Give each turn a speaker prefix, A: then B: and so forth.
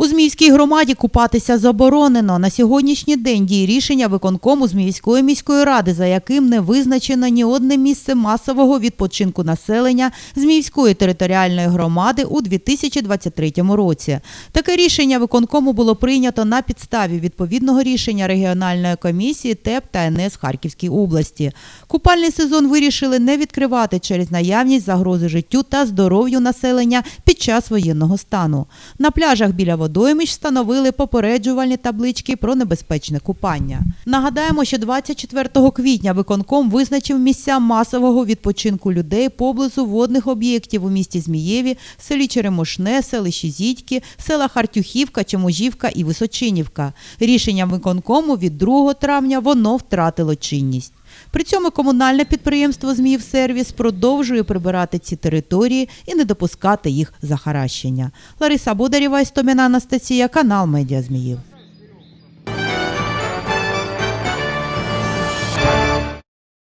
A: У Зміївській громаді купатися заборонено. На сьогоднішній день діє рішення виконкому Зміївської міської ради, за яким не визначено ні одне місце масового відпочинку населення Зміївської територіальної громади у 2023 році. Таке рішення виконкому було прийнято на підставі відповідного рішення регіональної комісії ТЕП та НС Харківській області. Купальний сезон вирішили не відкривати через наявність загрози життю та здоров'ю населення під час воєнного стану. На пляжах біля водоймищ встановили попереджувальні таблички про небезпечне купання. Нагадаємо, що 24 квітня виконком визначив місця масового відпочинку людей поблизу водних об'єктів у місті Змієві, селі Черемошне, селищі Зідьки, села Хартюхівка, Чеможівка і Височинівка. Рішенням виконкому від 2 травня воно втратило чинність. При цьому комунальне підприємство «Зміївсервіс» продовжує прибирати ці території і не допускати їх захаращення. Лариса Бударєва, Істоміна Анастасія, канал Медіа Зміїв.